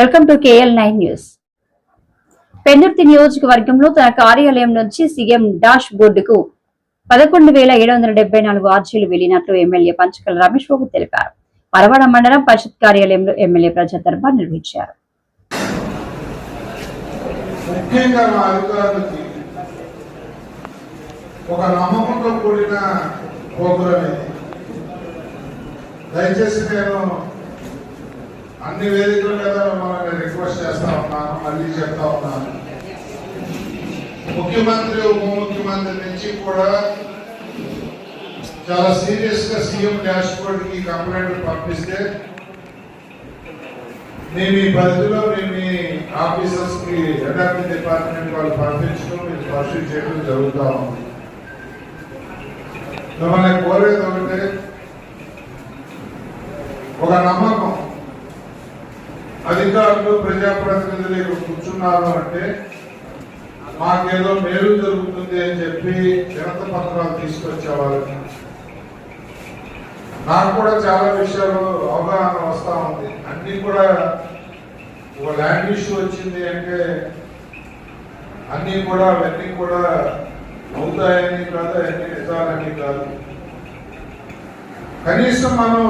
Welcome to KL nine news. Pendurthi నియోజకవర్గంలో తన కార్యాలయం నుంచి సీఎం డాష్ బోర్డుకు పదకొండు వేల ఏడు వందల డెబ్బై నాలుగు ఆర్జీలు వెళ్ళినట్లు ఎమ్మెల్యే పంచకల రమేష్ బాబు తెలిపారు. పరవాడ మండలం పరిషత్ కార్యాలయంలో ఎమ్మెల్యే ప్రజా దర్బార్ నిర్వహించారు. ఒక నమ్మకంతో కూడిన దయచేసి నేను అన్ని వేదికల మీద మిమ్మల్ని రిక్వెస్ట్ చేస్తా ఉన్నాను మళ్ళీ చెప్తా ఉన్నాను. ముఖ్యమంత్రి ఉప ముఖ్యమంత్రి నుంచి కూడా చాలా సీరియస్గా సీఎం డాష్ బోర్డ్కి కంప్లైంట్ పంపిస్తే నేను ఈ పరిధిలో నేను మీ ఆఫీసర్స్కి ఎన్ఆర్టీ డిపార్ట్మెంట్ వాళ్ళు పంపించడం మీరు పర్సూ చేయడం జరుగుతూ ఉంది. మిమ్మల్ని కోరేది ఒకటే ఒక నమ్మకం అధికారులు ప్రజాప్రతినిధులు ఇక్కడ కూర్చున్నారు అంటే మాకేదో మేలు జరుగుతుంది అని చెప్పి వినత పత్రాలు తీసుకొచ్చేవాళ్ళు. నాకు కూడా చాలా విషయాలు అవగాహన వస్తూ ఉంది. అన్ని కూడా ఒక ల్యాండ్ ఇష్యూ వచ్చింది అంటే అన్నీ కూడా అవన్నీ కూడా అవుతాయని కాదు అన్ని నిజాలని కాదు. కనీసం మనం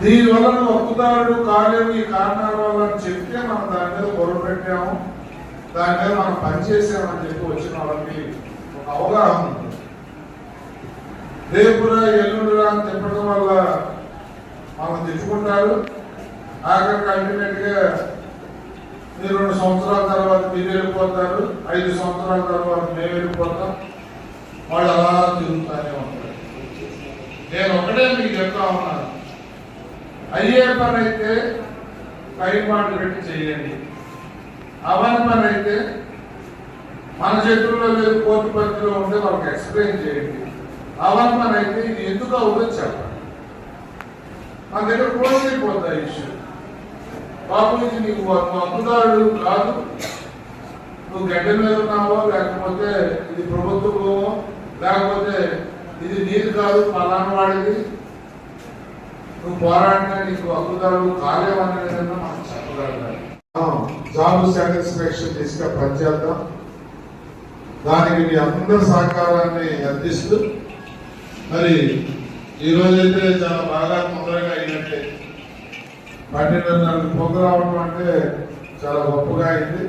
దీనివల్ల నువ్వు హక్కుదారుడు కాలేవు ఈ కారణాల వల్ల అని చెప్తే మనం దాని మీద గొడవ పెట్టాము. దాని మీద మనం పనిచేసామని చెప్పి వచ్చిన వాళ్ళకి ఒక అవగాహన ఉంది రేపురా ఎల్లుండిరా అని చెప్పడం వల్ల మనం తెచ్చుకుంటారు ఆఖరికి అల్టిమేట్గా మీరు రెండు సంవత్సరాల తర్వాత మీరు వెళ్ళిపోతారు. ఐదు సంవత్సరాల తర్వాత మేము వెళ్ళిపోతాం. వాళ్ళు అలా తిరుగుతానే ఉంటారు. నేను ఒకటే మీకు చెప్తా ఉన్నాను అయ్యే పని అయితే టైం పెట్టి చేయండి. అవని పని అయితే మన చేతుల్లో లేదు కోర్టు పరిధిలో ఉంటే వాళ్ళకి ఎక్స్ప్లెయిన్ చేయండి. అవని పని అయితే ఇది ఎందుకు అవుతుందో చెప్పండి. మన దగ్గర క్లోజ్ అయిపోతాయి ఇష్యూ బాబు నీకు నువ్వు అప్పుదారుడు కాదు. నువ్వు గడ్డ మీద ఉన్నావో? లేకపోతే ఇది ప్రభుత్వమో? లేకపోతే ఇది నీది కాదు పలానా వాడిది? నువ్వు పోరాడినా నీకు అప్పుదారుడు కాలేవనే విధంగా మనం చెప్పగలగాలి. జాబ్ సాటిస్ఫాక్షన్ తీసుకుని పనిచేద్దాం దానికి మీ అందరి సహకారాన్ని అందిస్తూ మరి ఈ రోజైతే చాలా బాగా తొందరగా అయినట్టే. పన్నెండున్నర ప్రోగ్రాం అంటే చాలా గొప్పగా అయింది.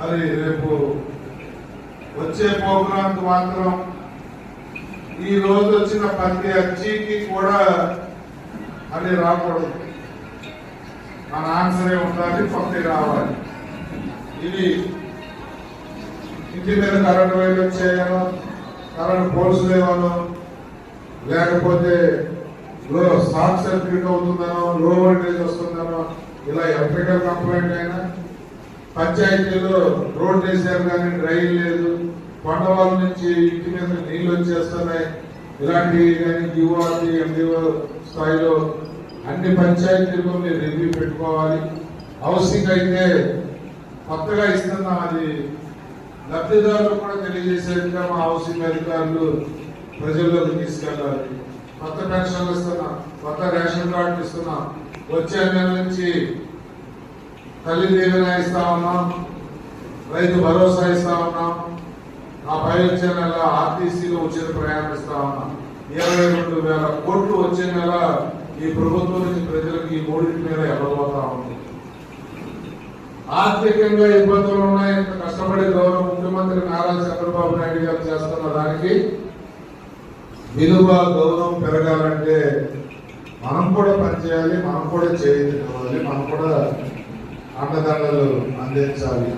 మరి రేపు వచ్చే ప్రోగ్రాంకి మాత్రం ఈ రోజు వచ్చిన ప్రతి అర్జీకి కూడా అది రాకూడదు. మన ఆన్సరే ఉండాలి పంపి రావాలి. ఇది ఇంటి మీద కరెంట్ వైర్లు వచ్చేయను కరెంట్ పోల్స్ లేవను లేకపోతే లో షార్ట్ సర్క్యూట్ అవుతుందనో లో వోల్టేజ్ వస్తుందనో ఇలా ఎలక్ట్రికల్ కంప్లైంట్ అయినా పంచాయతీలో రోడ్ వేసారు కానీ డ్రైన్ లేదు. కొండవాళ్ళ నుంచి ఇంటి మీద నీళ్ళు వచ్చేస్తున్నాయి. ఇలాంటివి కానీ యువతి ఎండిఓ స్థాయిలో అన్ని పంచాయతీల్లో మీరు రివ్యూ పెట్టుకోవాలి. హౌసింగ్ అయితే కొత్తగా ఇస్తున్నాం అది. లబ్ధిదారులు కూడా తెలియజేసేట్టుగా మా హౌసింగ్ అధికారులు ప్రజల్లోకి తీసుకెళ్ళాలి. కొత్త పెన్షన్లు ఇస్తున్నాం కొత్త రేషన్ కార్డులు ఇస్తున్నాం. వచ్చే నెల నుంచి తల్లి దీవెన ఇస్తా ఉన్నాం. రైతు భరోసా ఇస్తా ఉన్నాం. ఆ పై వచ్చే నెల ఆర్టీసీలో ఉచిత ప్రయాణం ఇస్తా ఇరవై రెండు వేల కోట్లు వచ్చే నెల ఈ ప్రభుత్వం నుంచి ప్రజలకు ఈ మూడింటి మీద ఎవ్వబోతా ఉంది. ఆర్థికంగా ఇబ్బందులు ఉన్నాయి కష్టపడి గౌరవ ముఖ్యమంత్రి నారా చంద్రబాబు నాయుడు గారు చేస్తున్న దానికి విలువ గౌరవం పెరగాలంటే మనం కూడా పనిచేయాలి మనం కూడా చేయాలి మనం కూడా అండదండలు అందించాలి.